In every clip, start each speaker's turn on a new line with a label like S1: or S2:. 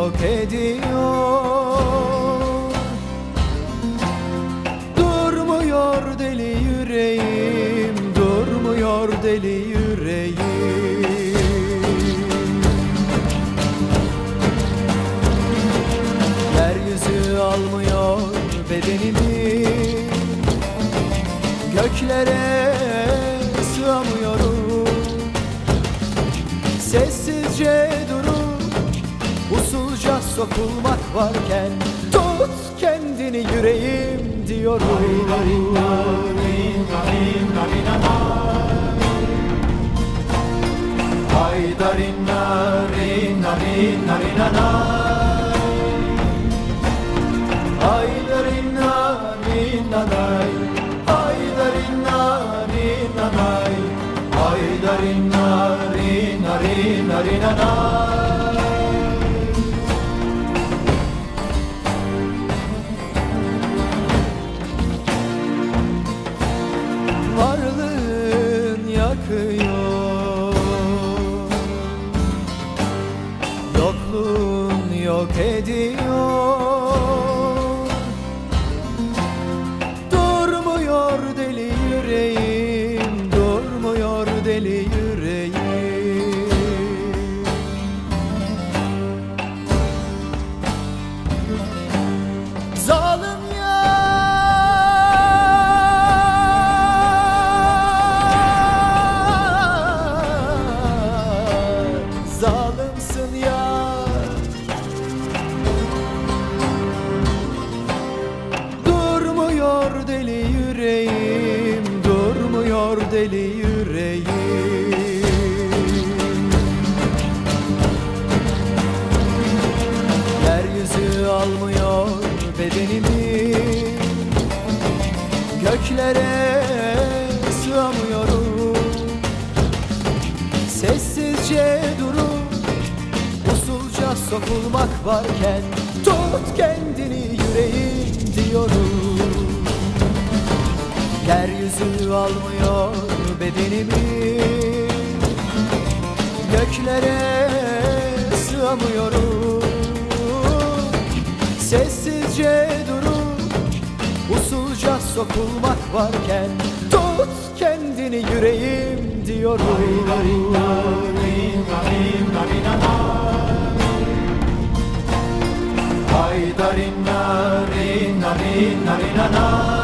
S1: yok ediyor. Durmuyor deli yüreğim Durmuyor deli yüreğim. Yeryüzü almıyor bedenimi. Göklere sığamıyorum. Sessizce durup usulca sokulmak varken Tut kendini yüreğim diyorum Ay darin narin narin narin narin yok deli yüreğim. Yeryüzü almıyor bedenimi. Göklere sığamıyorum. Sessizce durup usulca sokulmak varken Tut kendini yüreğim diyorum. Yeryüzü almıyor bedenimi Göklere sığamıyorum Sessizce durup usulca sokulmak varken Tut kendini yüreğim diyorum Ay darin narin narin narinanay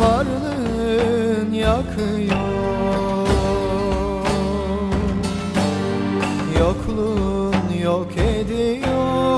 S1: Varlığın yakıyor. Yokluğun yok ediyor.